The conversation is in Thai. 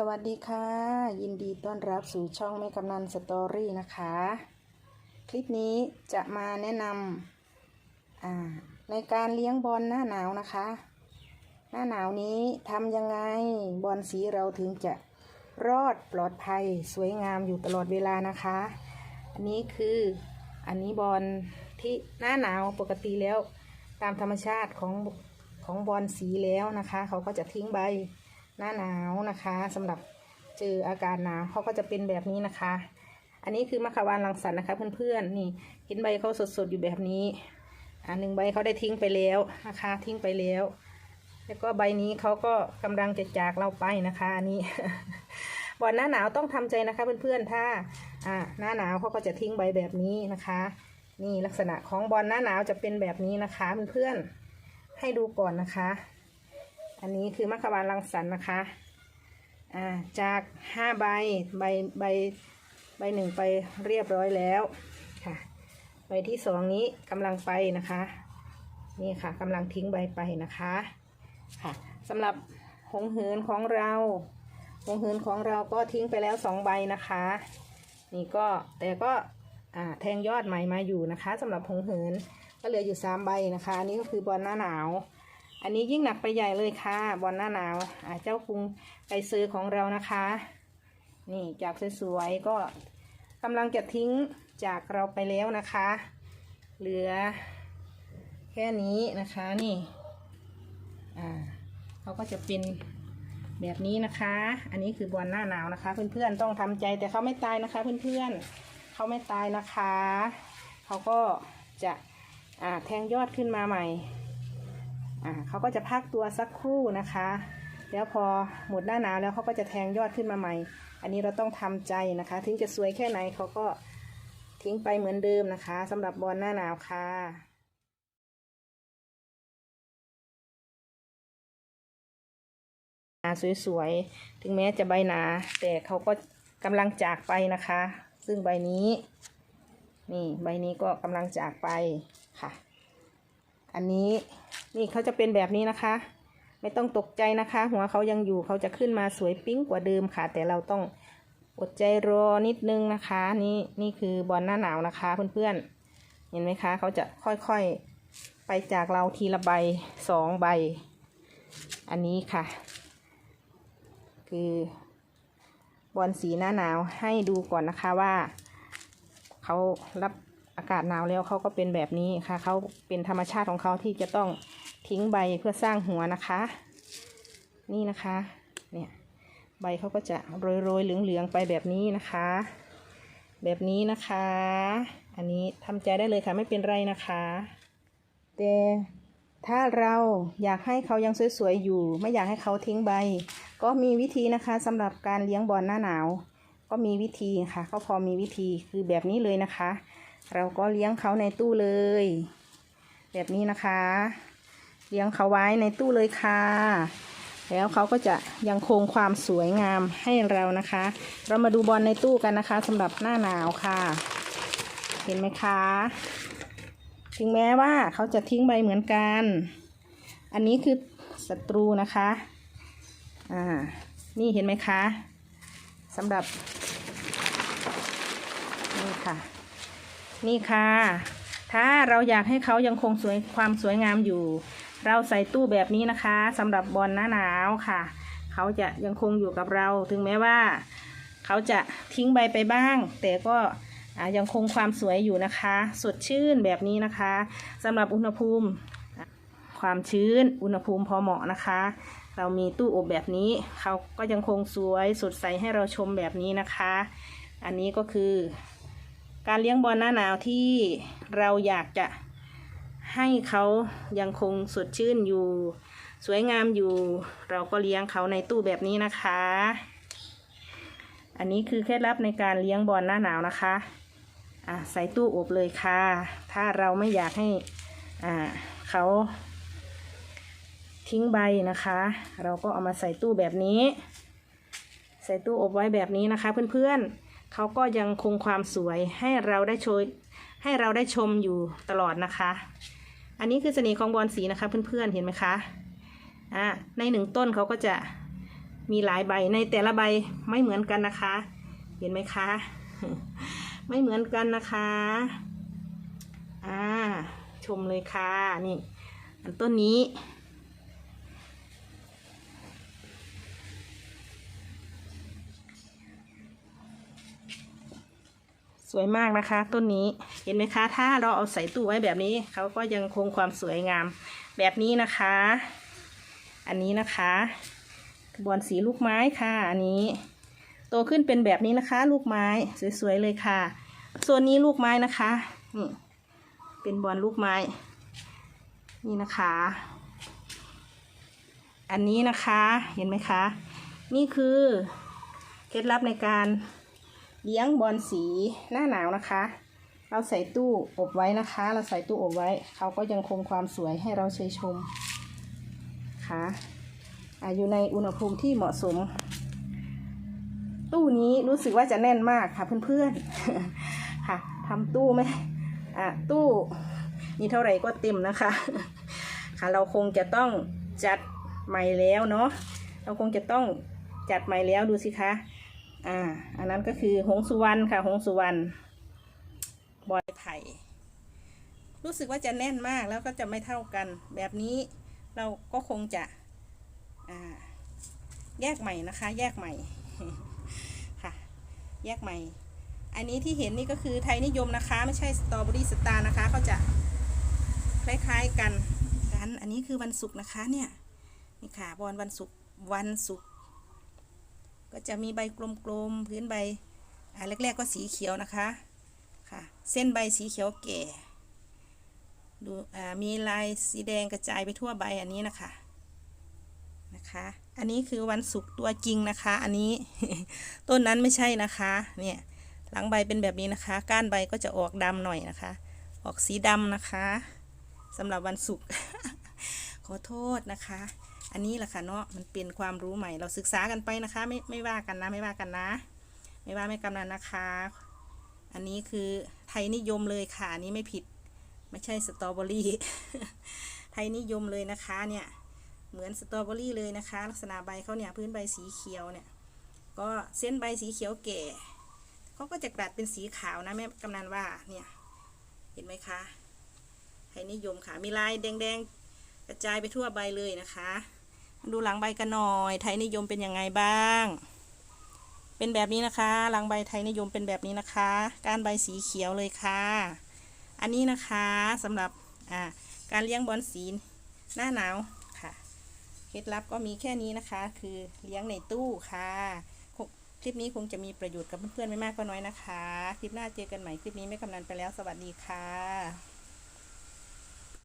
สวัสดีค่ะ ยินดีต้อนรับสู่ช่องแม่กำนันสตอรี่นะคะ คลิปนี้จะมาแนะนำในการเลี้ยงบอลหน้าหนาวนะคะ หน้าหนาวนี้ทำยังไงบอลสีเราถึงจะรอดปลอดภัยสวยงามอยู่ตลอดเวลานะคะ อันนี้คืออันนี้บอลที่หน้าหนาวปกติแล้ว ตามธรรมชาติของของบอลสีแล้วนะคะ เขาก็จะทิ้งใบ หน้าหนาวนะคะสำหรับเจออากาศหนาวเขาก็จะเป็นแบบนี้นะคะ อันนี้คือมะขามวานรังสรรค์นะคะ เพื่อนๆนี่เห็นใบเขาสดๆอยู่แบบนี้อันหนึ่งใบเขาได้ทิ้งไปแล้วนะคะทิ้งไปแล้ว แล้วก็ใบนี้เขาก็กำลังจะจากเราไปนะคะอันนี้บอนหน้าหนาวต้องทำใจนะคะเพื่อนๆถ้าอ่าหน้าหนาวเขาก็จะทิ้งใบแบบนี้นะคะ นี่ลักษณะของบอลหน้าหนาวจะเป็นแบบนี้นะคะเพื่อนๆให้ดูก่อนนะคะ อันนี้คือมัคคบาลรังสรรค์นะคะอ่าจากห้าใบใบใบใบหนึ่งไปเรียบร้อยแล้วค่ะ ใบที่สองนี้กำลังไปนะคะ นี่ค่ะกำลังทิ้งใบไปนะคะค่ะสำหรับหงเหินของเราหงเหินของเราก็ทิ้งไปแล้วสองใบนะคะ นี่ก็แต่ก็แทงยอดใหม่มาอยู่นะคะสำหรับหงเหินก็เหลืออยู่สามใบนะคะ อันนี้ก็คือบอลหน้าหนาว อันนี้ยิ่งหนักไปใหญ่เลยค่ะบอลหน้าหนาวอ่าเจ้าคุงไปซื้อของเรานะคะ นี่จากสวยๆก็กำลังจะทิ้งจากเราไปแล้วนะคะ เหลือแค่นี้นะคะนี่อ่าเขาก็จะเป็นแบบนี้นะคะ อันนี้คือบอลหน้าหนาวนะคะ เพื่อนๆต้องทำใจแต่เขาไม่ตายนะคะเพื่อนๆเขาไม่ตายนะคะ เขาก็จะแทงยอดขึ้นมาใหม่ อ่าเขาก็จะพักตัวสักครู่นะคะ แล้วพอหมดหน้าหนาวแล้วเขาก็จะแทงยอดขึ้นมาใหม่ อันนี้เราต้องทำใจนะคะ ถึงจะสวยแค่ไหนเขาก็ทิ้งไปเหมือนเดิมนะคะสำหรับบอลหน้าหนาวค่ะสวยๆ ถึงแม้จะใบหนา แต่เขาก็กำลังจากไปนะคะ ซึ่งใบนี้ นี่ใบนี้ก็กำลังจากไปค่ะ อันนี้ นี่เขาจะเป็นแบบนี้นะคะ ไม่ต้องตกใจนะคะ หัวเขายังอยู่เขาจะขึ้นมาสวยปิ๊งกว่าเดิมค่ะ แต่เราต้องอดใจรอนิดนึงนะคะ นี่นี่คือบอลหน้าหนาวนะคะเพื่อนๆ เห็นไหมคะเขาจะค่อยๆไปจากเราทีละใบสองใบ อันนี้ค่ะ คือบอลสีหน้าหนาวให้ดูก่อนนะคะว่าเขารับอากาศหนาวแล้วเขาก็เป็นแบบนี้ค่ะเขาเป็นธรรมชาติของเขาที่จะต้อง ทิ้งใบเพื่อสร้างหัวนะคะ นี่นะคะเนี่ยใบเขาก็จะโรยๆเหลืองๆไปแบบนี้นะคะ แบบนี้นะคะ อันนี้ทำใจได้เลยค่ะไม่เป็นไรนะคะแต่ถ้าเราอยากให้เขายังสวยๆอยู่ ไม่อยากให้เขาทิ้งใบ ก็มีวิธีนะคะสำหรับการเลี้ยงบอลหน้าหนาว ก็มีวิธีค่ะเขาพอมีวิธีคือแบบนี้เลยนะคะ เราก็เลี้ยงเขาในตู้เลย แบบนี้นะคะ เลี้ยงเขาไว้ในตู้เลยค่ะ แล้วเขาก็จะยังคงความสวยงามให้เรานะคะ เรามาดูบอลในตู้กันนะคะสำหรับหน้าหนาวค่ะ เห็นไหมคะ ถึงแม้ว่าเขาจะทิ้งใบเหมือนกัน อันนี้คือศัตรูนะคะ อ่า นี่เห็นไหมคะสำหรับ นี่ค่ะ นี่ค่ะ ถ้าเราอยากให้เขายังคงสวยความสวยงามอยู่ เราใส่ตู้แบบนี้นะคะสำหรับบอลหน้าหนาวค่ะ เขาจะยังคงอยู่กับเรา ถึงแม้ว่า เขาจะทิ้งใบไปบ้าง แต่ก็ยังคงความสวยอยู่นะคะ สดชื่นแบบนี้นะคะสำหรับอุณหภูมิ ความชื้นอุณหภูมิพอเหมาะนะคะ เรามีตู้อบแบบนี้ เขาก็ยังคงสวยสดใสให้เราชมแบบนี้นะคะ อันนี้ก็คือ การเลี้ยงบอลหน้าหนาวที่เราอยากจะ ให้เขายังคงสดชื่นอยู่ สวยงามอยู่ เราก็เลี้ยงเขาในตู้แบบนี้นะคะ อันนี้คือเคล็ดลับในการเลี้ยงบอลหน้าหนาวนะคะอะใส่ตู้อบเลยค่ะ ถ้าเราไม่อยากให้อ่าเขาทิ้งใบนะคะ เราก็เอามาใส่ตู้แบบนี้ ใส่ตู้อบไว้แบบนี้นะคะ เพื่อนๆเขาก็ยังคงความสวยให้เราได้ชมให้เราได้ชมอยู่ตลอดนะคะ อันนี้คือเสน่ห์ของบอลสีนะคะเพื่อนๆเห็นไหมคะอ่าในหนึ่งต้นเขาก็จะมีหลายใบในแต่ละใบไม่เหมือนกันนะคะ เห็นไหมคะ ไม่เหมือนกันนะคะอ่าชมเลยค่ะนี่อันต้นนี้ วยมากนะคะ ต้นนี้เห็นไหมคะ ถ้าเราเอาใส่ตู้ไว้แบบนี้เขาก็ยังคงความสวยงามแบบนี้นะคะ อันนี้นะคะบอนสีลูกไม้ค่ะ อันนี้ โตขึ้นเป็นแบบนี้นะคะ ลูกไม้สวยๆเลยค่ะส่วนนี้ลูกไม้นะคะนี่เป็นบอลลูกไม้ นี่นะคะ อันนี้นะคะเห็นไหมคะ นี่คือเคล็ดลับในการ เลี้ยงบอลสีหน้าหนาวนะคะ เราใส่ตู้อบไว้นะคะ เราใส่ตู้อบไว้ เขาก็ยังคงความสวยให้เราเชยชมค่ะอ่าอยู่ในอุณหภูมิที่เหมาะสม ตู้นี้รู้สึกว่าจะแน่นมากค่ะเพื่อนๆ ค่ะทำตู้ไหมอะตู้มีเท่าไหร่ก็เต็มนะคะ ค่ะเราคงจะต้องจัดใหม่แล้วเนาะเราคงจะต้องจัดใหม่แล้วดูสิคะ อ่า อันนั้นก็คือหงสุวรรณค่ะ หงสุวรรณบอยไผ่ รู้สึกว่าจะแน่นมากแล้วก็จะไม่เท่ากัน แบบนี้เราก็คงจะอ่าแยกใหม่นะคะ แยกใหม่ค่ะ แยกใหม่ อันนี้ที่เห็นนี่ก็คือไทยนิยมนะคะ ไม่ใช่สตรอเบอรี่สตาร์นะคะเขาจะคล้ายๆกันกัน อันนี้คือวันศุกร์นะคะเนี่ย นี่ค่ะบอลวันศุกร์วันศุกร์ ก็จะมีใบกลมๆพื้นใบอ่าแรกๆก็สีเขียวนะคะค่ะ เส้นใบสีเขียวแก่ดูอ่ามีลายสีแดงกระจายไปทั่วใบอันนี้นะคะนะคะ อันนี้คือวันศุกร์ตัวจริงนะคะ อันนี้ต้นนั้นไม่ใช่นะคะเนี่ยหลังใบเป็นแบบนี้นะคะ ก้านใบก็จะออกดำหน่อยนะคะ ออกสีดำนะคะสำหรับวันศุกร์ขอโทษนะคะ อันนี้แหละค่ะเนาะมันเป็นความรู้ใหม่เราศึกษากันไปนะคะ ไม่ไม่ว่ากันนะไม่ว่ากันนะ ไม่ว่าไม่กำนันนะคะ อันนี้คือไทยนิยมเลยค่ะอันนี้ไม่ผิด ไม่ใช่สตรอเบอรี่ไทยนิยมเลยนะคะเนี่ยเหมือนสตรอเบอรี่เลยนะคะ ลักษณะใบเขาเนี่ยพื้นใบสีเขียวเนี่ยก็เส้นใบสีเขียวแก่เขาก็จะกลัดเป็นสีขาวนะแม่กำนันว่าเนี่ยเห็นไหมคะไทยนิยมค่ะมีลายแดงๆกระจายไปทั่วใบเลยนะคะ ดูหลังใบกันหน่อย ไทยนิยมเป็นยังไงบ้าง เป็นแบบนี้นะคะ หลังใบไทยนิยมเป็นแบบนี้นะคะ กานใบสีเขียวเลยค่ะ อันนี้นะคะสำหรับอ่าการเลี้ยงบอลสีหน้าหนาวค่ะ เคล็ดลับก็มีแค่นี้นะคะ คือเลี้ยงในตู้ค่ะคลิปนี้คงจะมีประโยชน์กับเพื่อนๆไม่มากก็น้อยนะคะ คลิปหน้าเจอกันใหม่ คลิปนี้ไม่กำนันไปแล้ว สวัสดีค่ะ